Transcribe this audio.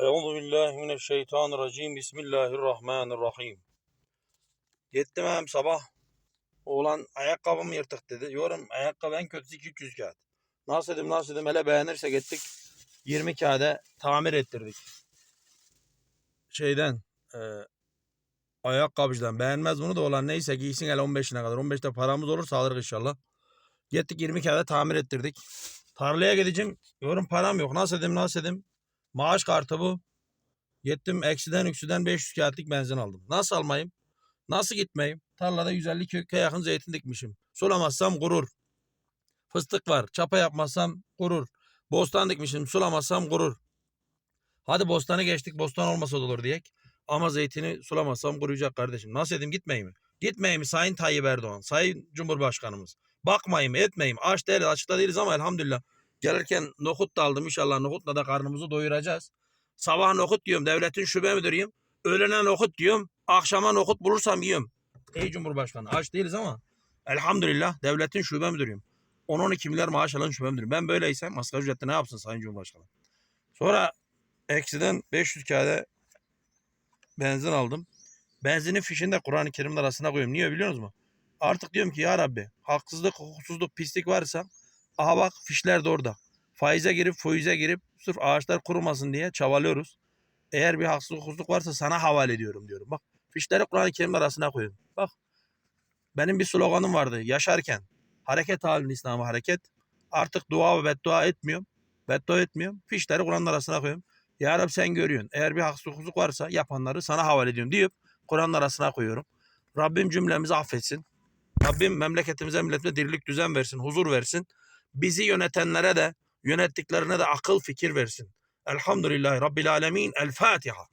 Euzu billahi mineşşeytanirracim. Bismillahirrahmanirrahim. Gittim hem sabah. Oğlan ayakkabımı yırtık dedi. Yorum ayakkabı en kötüsü 200 kağıt. Nasıl dedim nasıl dedim hele beğenirse gittik 20 kağıda tamir ettirdik. Şeyden e, ayakkabıcıdan beğenmez bunu da olan neyse giysin hele 15'ine kadar. 15'te paramız olursa alırız inşallah. Gittik 20 kağıda tamir ettirdik. Tarlaya gideceğim. Yorum param yok. Nasıl dedim nasıl dedim. Maaş kartı bu. Gittim eksiden üksüden 500 kağıtlık benzin aldım. Nasıl almayayım? Nasıl gitmeyeyim? Tarlada 150 köke yakın zeytin dikmişim. Sulamazsam kurur. Fıstık var. Çapa yapmazsam kurur. Bostan dikmişim. Sulamazsam kurur. Hadi bostanı geçtik. Bostan olmasa da olur diyek. Ama zeytini sulamazsam kuruyacak kardeşim. Nasıl edeyim gitmeyeyim mi? Gitmeyeyim mi Sayın Tayyip Erdoğan? Sayın Cumhurbaşkanımız. Bakmayayım etmeyeyim. Aç değiliz açıkta değiliz ama elhamdülillah. Gelirken nohut da aldım inşallah nohutla da karnımızı doyuracağız. Sabah nohut diyorum devletin şube müdürüyüm. Öğlene nohut diyorum. Akşama nohut bulursam yiyorum. Ey Cumhurbaşkanı aç değiliz ama elhamdülillah devletin şube müdürüyüm. 10-12 milyar maaş alan şube müdürüyüm. Ben böyleysem asgari ücretle ne yapsın Sayın Cumhurbaşkanı? Sonra eksiden 500 kağıda benzin aldım. Benzinin fişini de Kur'an-ı Kerim'in arasına koyuyorum. Niye biliyor musunuz? Artık diyorum ki ya Rabbi haksızlık, hukuksuzluk, pislik varsa aha bak fişler de orada. Faize girip foize girip sırf ağaçlar kurumasın diye çabalıyoruz. Eğer bir haksızlık, hukuksuzluk varsa sana havale ediyorum diyorum. Bak fişleri Kur'an-ı Kerim arasına koyuyorum. Bak benim bir sloganım vardı yaşarken. Hareket halinde İslam'a hareket. Artık dua ve beddua etmiyorum. Beddua etmiyorum. Fişleri Kur'an'ın arasına koyuyorum. Ya Rabbi sen görüyorsun. Eğer bir haksızlık, hukuksuzluk varsa yapanları sana havale ediyorum deyip Kur'an'ın arasına koyuyorum. Rabbim cümlemizi affetsin. Rabbim memleketimize milletimize dirilik düzen versin, huzur versin. Bizi yönetenlere de yönettiklerine de akıl fikir versin. Elhamdülillahi Rabbil Alemin. El Fatiha.